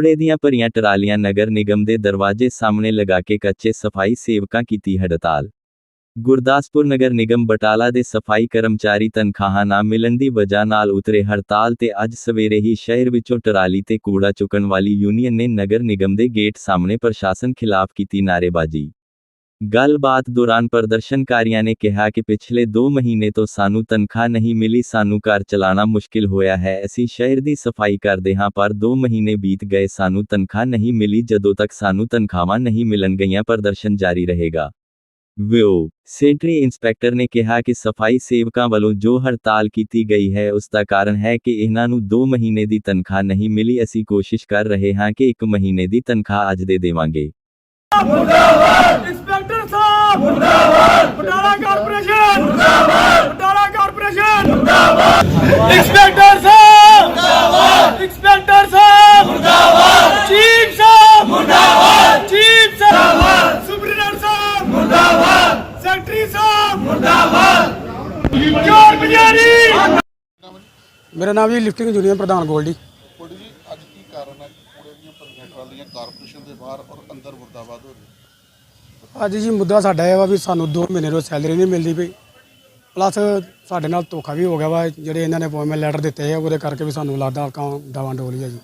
ਕੱਪੜੇ ਦੀਆਂ ਭਰੀਆਂ ਟਰਾਲੀਆਂ ਨਗਰ ਨਿਗਮ ਦੇ ਦਰਵਾਜ਼ੇ ਸਾਹਮਣੇ ਲਗਾ ਕੇ ਕੱਚੇ ਸਫ਼ਾਈ ਸੇਵਕਾਂ ਕੀਤੀ ਹੜਤਾਲ। ਗੁਰਦਾਸਪੁਰ ਨਗਰ ਨਿਗਮ ਬਟਾਲਾ ਦੇ ਸਫ਼ਾਈ ਕਰਮਚਾਰੀ ਤਨਖਾਹਾਂ ਨਾ ਮਿਲਣ ਦੀ ਵਜ੍ਹਾ ਨਾਲ ਉਤਰੇ ਹੜਤਾਲ ਤੇ ਅੱਜ ਸਵੇਰੇ ਹੀ ਸ਼ਹਿਰ ਵਿੱਚੋਂ ਟਰਾਲੀ ਤੇ ਕੂੜਾ ਚੁੱਕਣ ਵਾਲੀ ਯੂਨੀਅਨ ਨੇ ਨਗਰ ਨਿਗਮ ਦੇ ਗੇਟ ਸਾਹਮਣੇ ਪ੍ਰਸ਼ਾਸਨ ਖਿਲਾਫ ਕੀਤੀ ਨਾਅਰੇਬਾਜ਼ੀ। ਗੱਲਬਾਤ ਦੌਰਾਨ ਪ੍ਰਦਰਸ਼ਨਕਾਰੀਆਂ ਨੇ ਕਿਹਾ ਕਿ ਪਿਛਲੇ 2 ਮਹੀਨੇ ਤੋਂ ਸਾਨੂੰ ਤਨਖਾਹ ਨਹੀਂ ਮਿਲੀ, ਸਾਨੂੰ ਘਰ ਚਲਾਉਣਾ ਮੁਸ਼ਕਿਲ ਹੋਇਆ ਹੈ। ਅਸੀਂ ਸ਼ਹਿਰ ਦੀ ਸਫ਼ਾਈ ਕਰਦੇ ਹਾਂ, ਪਰ 2 ਮਹੀਨੇ ਬੀਤ ਗਏ, ਸਾਨੂੰ ਤਨਖਾਹ ਨਹੀਂ ਮਿਲੀ, ਜਦੋਂ ਤੱਕ ਸਾਨੂੰ ਤਨਖਾਹਾਂ ਨਹੀਂ ਮਿਲਣਗੀਆਂ ਪ੍ਰਦਰਸ਼ਨ ਜਾਰੀ ਰਹੇਗਾ। ਵਿਓ ਸੈਂਟਰੀ ਇੰਸਪੈਕਟਰ ਨੇ ਕਿਹਾ ਕਿ ਸਫ਼ਾਈ ਸੇਵਕਾਂ ਵੱਲੋਂ ਜੋ ਹੜਤਾਲ ਕੀਤੀ ਗਈ ਹੈ, ਉਸ ਦਾ ਕਾਰਨ ਹੈ ਕਿ ਇਹਨਾਂ ਨੂੰ 2 ਮਹੀਨੇ ਦੀ ਤਨਖਾਹ ਨਹੀਂ ਮਿਲੀ। ਅਸੀਂ ਕੋਸ਼ਿਸ਼ ਕਰ ਰਹੇ ਹਾਂ ਕਿ 1 ਮਹੀਨੇ ਦੀ ਤਨਖਾਹ ਅੱਜ ਦੇ ਦੇਵਾਂਗੇ। ਇੰਸਪੈਕਟਰ ਸਾਹਿਬ ਮੁਰਦਾਬਾਦ! ਬਟਾਲਾ ਕਾਰਪੋਰੇਸ਼ਨ! ਮੁਰਦਾਬਾਦ! ਬਟਾਲਾ ਕਾਰਪੋਰੇਸ਼ਨ! ਮੁਰਦਾਬਾਦ! ਇੰਸਪੈਕਟਰ ਸਾਹਿਬ! ਮੁਰਦਾਬਾਦ! ਇੰਸਪੈਕਟਰ ਸਾਹਿਬ! ਮੁਰਦਾਬਾਦ! ਚੀਫ ਸਾਹਿਬ! ਮੁਰਦਾਬਾਦ! ਚੀਫ ਸਾਹਿਬ! ਮੁਰਦਾਬਾਦ! ਸੁਪਰੀਡੈਂਟ ਸਾਹਿਬ! ਮੁਰਦਾਬਾਦ! ਸੈਕਟਰੀ ਸਾਹਿਬ! ਮੁਰਦਾਬਾਦ! ਚੋਰ ਬਜਾਰੀ ਮੇਰਾ ਨਾਮ ਜੀ ਲਿਫਟਿੰਗ ਯੂਨੀਅਨ ਪ੍ਰਧਾਨ ਗੋਲਡੀ। ਕੋਡੀ ਜੀ ਅੱਜ ਕੀ ਕਾਰਨ ਹੈ? ਕੂੜੇ ਦੀਆਂ ਭਰੀਆਂ ਟਰਾਲੀਆਂ ਕਾਰਪੋਰੇਸ਼ਨ ਦੇ ਬਾਹਰ ਔਰ ਅੰਦਰ ਮੁਰਦਾਬਾਦ ਹੋ ਰਹੀ ਅੱਜ ਜੀ ਮੁੱਦਾ ਸਾਡਾ ਇਹ ਵਾ ਵੀ ਸਾਨੂੰ 2 ਮਹੀਨੇ ਤੋਂ ਸੈਲਰੀ ਨਹੀਂ ਮਿਲਦੀ ਪਈ। ਪਲੱਸ ਸਾਡੇ ਨਾਲ ਧੋਖਾ ਵੀ ਹੋ ਗਿਆ ਵਾ ਜਿਹੜੇ ਇਹਨਾਂ ਨੇ ਅਪਾਇੰਟਮੈਂਟ ਲੈਟਰ ਦਿੱਤੇ ਆ ਉਹਦੇ ਕਰਕੇ ਵੀ ਸਾਨੂੰ ਲੱਗਦਾ ਕਾਂ ਡਾਵਾਂ ਡੋਲੀ ਆ ਜੀ।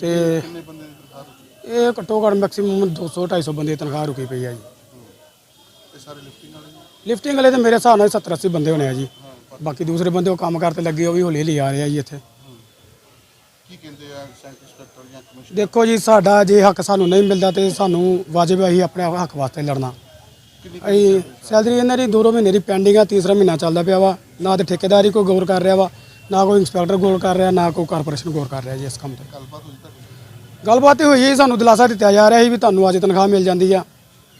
ਤੇ ਇਹ ਘੱਟੋ ਘੱਟ ਮੈਕਸਿਮਮ 200 250 ਬੰਦੇ ਦੀ ਤਨਖਾਹ ਰੁਕੀ ਪਈ ਆ ਜੀ। ਇਹ ਸਾਰੇ ਲਿਫਟਿੰਗ ਵਾਲੇ ਜੀ ਲਿਫਟਿੰਗ ਵਾਲੇ ਤੇ ਮੇਰੇ ਹਿਸਾਬ ਨਾਲ 70 80 ਬੰਦੇ ਹੋਣੇ ਆ ਜੀ। ਬਾਕੀ ਦੂਸਰੇ ਬੰਦੇ ਉਹ ਕੰਮ ਕਰਤੇ ਲੱਗੇ ਉਹ ਵੀ ਹੌਲੀ ਹੌਲੀ ਆ ਰਹੇ ਆ ਜੀ ਇੱਥੇ। ਕੀ ਕਹਿੰਦੇ ਆ ਸੈਂਟਰ ਇੰਸਪੈਕਟਰ ਜਾਂ ਕਮਿਸ਼ਨ ਦੇਖੋ ਜੀ ਸਾਡਾ ਜੇ ਹੱਕ ਸਾਨੂੰ ਨਹੀਂ ਮਿਲਦਾ ਤੇ ਸਾਨੂੰ ਵਾਜਬ ਹੈ ਅਸੀਂ ਆਪਣੇ ਹੱਕ ਵਾਸਤੇ ਲੜਨਾ। ਕਿੰਨੀ ਅਸੀਂ ਸੈਲਰੀ ਇਹਨਾਂ ਦੀ ਦੋ ਮਹੀਨੇ ਦੀ ਪੈਂਡਿੰਗ ਆ ਤੀਸਰਾ ਮਹੀਨਾ ਚੱਲਦਾ ਪਿਆ ਵਾ। ਨਾ ਤੇ ਠੇਕੇਦਾਰੀ ਕੋਈ ਗੌਰ ਕਰ ਰਿਹਾ ਵਾ ਨਾ ਕੋਈ ਇੰਸਪੈਕਟਰ ਗੌਰ ਕਰ ਰਿਹਾ ਨਾ ਕੋਈ ਕਾਰਪੋਰੇਸ਼ਨ ਗੌਰ ਕਰ ਰਿਹਾ ਜੀ ਇਸ ਕੰਮ ਤੇ। ਗੱਲਬਾਤ ਹੋਈ ਤੁਹਾਡੀ ਗੱਲਬਾਤ ਇਹ ਹੋਈ ਹੈ ਜੀ, ਸਾਨੂੰ ਦਿਲਾਸਾ ਦਿੱਤਾ ਜਾ ਰਿਹਾ ਸੀ ਵੀ ਤੁਹਾਨੂੰ ਅੱਜ ਤਨਖਾਹ ਮਿਲ ਜਾਂਦੀ ਆ।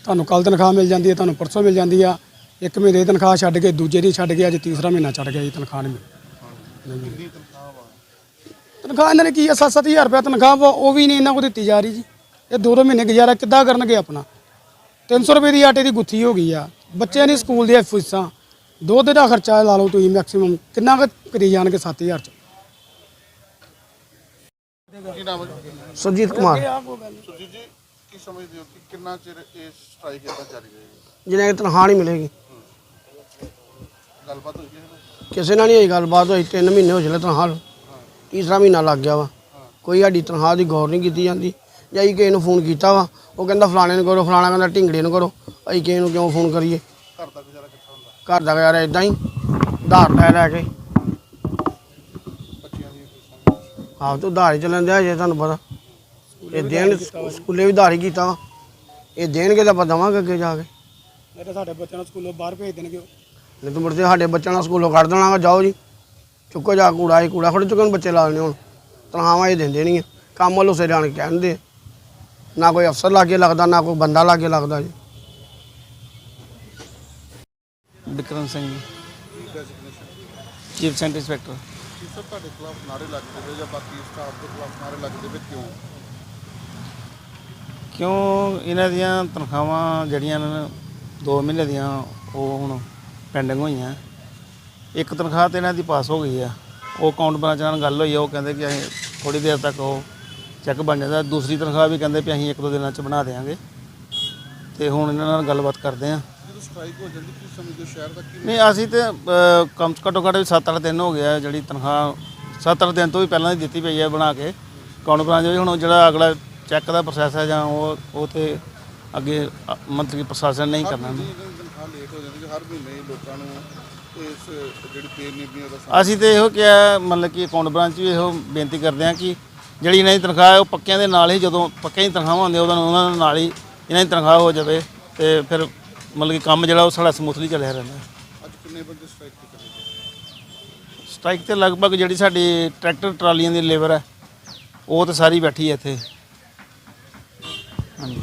ਤੁਹਾਨੂੰ ਕੱਲ ਤਨਖਾਹ ਮਿਲ ਜਾਂਦੀ ਹੈ ਤੁਹਾਨੂੰ ਪਰਸੋਂ ਮਿਲ ਜਾਂਦੀ ਆ। ਇੱਕ ਮਹੀਨੇ ਦੀ ਤਨਖਾਹ ਛੱਡ ਕੇ ਦੂਜੇ ਦੀ ਛੱਡ ਕੇ ਅੱਜ ਤੀਸਰਾ ਮਹੀਨਾ ਛੱਡ ਗਿਆ ਜੀ ਤਨਖਾਹ ਨਹੀਂ ਮਿਲੀ। ਕਿੰਨੀ ਤਨਖਾਹ ਵਾ ਤਨਖਾਹ ਇਹਨਾਂ ਨੇ ਕੀ ਆ? 7-7000 ਰੁਪਏ ਤਨਖਾਹ ਵਾ ਉਹ ਵੀ ਨਹੀਂ ਇਹਨਾਂ ਕੋਲ ਦਿੱਤੀ ਜਾ ਰਹੀ ਜੀ। ਇਹ ਦੋ ਦੋ ਮਹੀਨੇ ਗੁਜ਼ਾਰਾ ਕਿੱਦਾਂ ਕਰਨਗੇ ਆਪਣਾ? 300 ਰੁਪਏ ਦੀ ਆਟੇ ਦੀ ਗੁੱਥੀ ਹੋ ਗਈ ਆ। ਬੱਚਿਆਂ ਦੀ ਸਕੂਲ ਦੀਆਂ ਫੀਸਾਂ ਦੁੱਧ ਦਾ ਖਰਚਾ ਲਾ ਲਓ ਤੁਸੀਂ ਮੈਕਸਿਮਮ ਕਿੰਨਾ ਕੁ ਕਰੀ ਜਾਣਗੇ 7000 ਚ? ਕੀ? ਸੁਰਜੀਤ ਕੁਮਾਰ। ਸੁਰਜੀਤ ਜੀ ਕੀ ਸਮਝਦੇ ਹੋ ਕਿ ਕਿੰਨਾ ਚਿਰ ਇਹ ਸਟ੍ਰਾਈਕ ਇਦਾਂ ਜਾਰੀ ਰਹੇਗੀ? ਜਿਹਨੇ ਕਿ ਤਨਖਾਹ ਨਹੀਂ ਮਿਲੇਗੀ। ਗੱਲਬਾਤ ਹੋਈ ਕਿਸੇ ਨਾਲ? ਕਿਸੇ ਨਾਲ ਨਹੀਂ ਹੋਈ ਗੱਲਬਾਤ ਹੋਈ 3 ਮਹੀਨੇ ਹੋ ਚਲੇ ਤਨਖਾਹ ਨੂੰ। ਤੀਸਰਾ ਮਹੀਨਾ ਲੱਗ ਗਿਆ ਵਾ। ਕੋਈ ਸਾਡੀ ਤਨਖਾਹ ਦੀ ਗੌਰ ਨਹੀਂ ਕੀਤੀ ਜਾਂਦੀ। ਜਾਂ ਅਸੀਂ ਕਿਸੇ ਨੂੰ ਫੋਨ ਕੀਤਾ ਵਾ ਉਹ ਕਹਿੰਦਾ ਫਲਾਣੇ ਨੂੰ ਕਰੋ ਫਲਾਣਾ ਕਹਿੰਦਾ ਢਿੰਗੜੇ ਨੂੰ ਕਰੋ ਅਸੀਂ ਕਿਸੇ ਨੂੰ ਕਿਉਂ ਫੋਨ ਕਰੀਏ? ਘਰ ਦਾ ਗੁਜ਼ਾਰਾ ਕਿੱਥੋਂ ਹੁੰਦਾ? ਘਰ ਦਾ ਯਾਰ ਇਦਾਂ ਹੀ ਉਧਾਰ ਲੈ ਲੈ ਕੇ। ਆਪ ਤੋਂ ਉਧਾਰ ਹੀ ਚੱਲਣ ਦਿਆ ਜੇ ਤੁਹਾਨੂੰ ਪਤਾ। ਇਹ ਦੇਣ ਸਕੂਲੇ ਵੀ ਉਧਾਰ ਹੀ ਕੀਤਾ ਵਾ। ਇਹ ਦੇਣਗੇ ਤਾਂ ਆਪਾਂ ਦੇਵਾਂਗੇ ਅੱਗੇ ਜਾ ਕੇ। ਤਾਂ ਸਾਡੇ ਬੱਚਿਆਂ ਨੂੰ ਸਕੂਲੋਂ ਬਾਹਰ ਭੇਜ ਦੇਣਗੇ। ਨਹੀਂ ਤਾਂ ਮੁਰਦੇ ਸਾਡੇ ਬੱਚਿਆਂ ਨੂੰ ਸਕੂਲੋਂ ਕੱਢ ਦੇਣਾ ਜਾਓ ਜੀ। ਚੁੱਕੋ ਜਾ ਕੂੜਾ ਇਹ ਕੂੜਾ ਖੜੇ ਚੁੱਕਣ ਬੱਚੇ ਲਾ ਦੇਣੇ ਹੁਣ। ਤਨਖਾਹਾਂ ਇਹ ਦਿੰਦੇ ਨਹੀਂ ਆ। ਕੰਮ ਵੱਲੋਂ ਸਿਰ ਆਣ ਕੇ ਕਹਿੰਦੇ। ਨਾ ਕੋਈ ਅਫਸਰ ਲਾਗੇ ਲੱਗਦਾ ਨਾ ਕੋਈ ਬੰਦਾ ਲਾਗੇ ਲੱਗਦਾ ਜੀ। Vikram Singh designation chief centre inspector. ਕੀ ਸਰ ਤੁਹਾਡੇ ਖਿਲਾਫ ਨਾਰੇ ਲੱਗਦੇ ਪਏ ਜਾਂ ਬਾਕੀ ਸਟਾਫ ਦੇ ਖਿਲਾਫ ਨਾਰੇ ਲੱਗਦੇ ਪਏ ਕਿਉਂ? ਕਿਉਂ ਇਹਨਾਂ ਦੀਆਂ ਤਨਖਾਹਾਂ ਜਿਹੜੀਆਂ ਨੇ 2 ਮਹੀਨੇ ਦੀਆਂ ਉਹ ਹੁਣ ਪੈਂਡਿੰਗ ਹੋਈਆਂ। ਇੱਕ ਤਨਖਾਹ ਤੇ ਇਹਨਾਂ ਦੀ ਪਾਸ ਹੋ ਗਈ ਆ। ਉਹ ਅਕਾਊਂਟ ਬ੍ਰਾਂਚ ਨਾਲ ਗੱਲ ਹੋਈ ਆ ਉਹ ਕਹਿੰਦੇ ਕਿ ਅਸੀਂ ਥੋੜੀ ਦੇਰ ਤੱਕ ਉਹ ਚੈੱਕ ਬਣ ਜਾਂਦਾ। ਦੂਸਰੀ ਤਨਖਾਹ ਵੀ ਕਹਿੰਦੇ ਵੀ ਅਸੀਂ ਇੱਕ ਦੋ ਦਿਨਾਂ ਚ ਬਣਾ ਦੇਵਾਂਗੇ ਤੇ ਹੁਣ ਇਹਨਾਂ ਨਾਲ ਗੱਲਬਾਤ ਕਰਦੇ ਆ। ਜਦੋਂ ਸਟ੍ਰਾਈਕ ਹੋ ਜਾਂਦੀ ਕੀ ਸਮਝਦੇ ਹੋ ਸ਼ਹਿਰ ਦਾ ਕੀ ਨਹੀਂ ਅਸੀਂ ਤੇ ਕਮ ਘੱਟੋ ਘੱਟ 7-8 ਦਿਨ ਹੋ ਗਿਆ ਜਿਹੜੀ ਤਨਖਾਹ 7-8 ਦਿਨ ਤੋਂ ਵੀ ਪਹਿਲਾਂ ਦੀ ਦਿੱਤੀ ਪਈ ਹੈ ਬਣਾ ਕੇ। ਅਕਾਊਂਟ ਬ੍ਰਾਂਚ ਵਿੱਚ ਹੁਣ ਜਿਹੜਾ ਅਗਲਾ ਚੈੱਕ ਦਾ ਪ੍ਰੋਸੈਸ ਹੈ ਜਾਂ ਉਹ ਉਹ ਤੇ ਅੱਗੇ ਅ, ਮਤਲਬ ਕਿ ਪ੍ਰਸ਼ਾਸਨ ਨਹੀਂ ਕਰਨਾ। ਤਨਖਾਹ ਲੇਟ ਹੋ ਜਾਂਦੀ ਹੈ ਹਰ ਮਹੀਨੇ ਲੋਕਾਂ ਨੂੰ ਇਸ ਜਿਹੜੀ ਪੇ ਨੀਤੀਆਂ ਦਾ ਅਸੀਂ ਤੇ ਇਹੋ ਕਿਹਾ ਮਤਲਬ ਕਿ ਅਕਾਊਂਟ ਬ੍ਰਾਂਚ ਵੀ ਇਹੋ ਬੇਨਤੀ ਕਰਦੇ ਹਾਂ ਕਿ ਜਿਹੜੀ ਇਹਨਾਂ ਦੀ ਤਨਖਾਹ ਹੈ ਉਹ ਪੱਕਿਆਂ ਦੇ ਨਾਲ ਹੀ ਜਦੋਂ ਪੱਕਿਆਂ ਦੀ ਤਨਖਾਹਾਂ ਹੁੰਦੀਆਂ ਉਦੋਂ ਉਹਨਾਂ ਦੇ ਨਾਲ ਹੀ ਇਹਨਾਂ ਦੀ ਤਨਖਾਹ ਹੋ ਜਾਵੇ ਤੇ ਫਿਰ ਮਤਲਬ ਕਿ ਕੰਮ ਜਿਹੜਾ ਉਹ ਸਾਡਾ ਸਮੂਥਲੀ ਚੱਲਿਆ ਰਹਿੰਦਾ। ਅੱਜ ਕਿੰਨੇ ਬੰਦੇ ਸਟ੍ਰਾਈਕ ਤੇ ਕਰੇ ਸਟ੍ਰਾਈਕ ਤੇ ਲਗਭਗ ਜਿਹੜੀ ਸਾਡੀ ਟਰੈਕਟਰ ਟਰਾਲੀਆਂ ਦੀ ਲੇਬਰ ਹੈ ਉਹ ਤਾਂ ਸਾਰੀ ਬੈਠੀ ਹੈ ਇੱਥੇ। ਹਾਂਜੀ।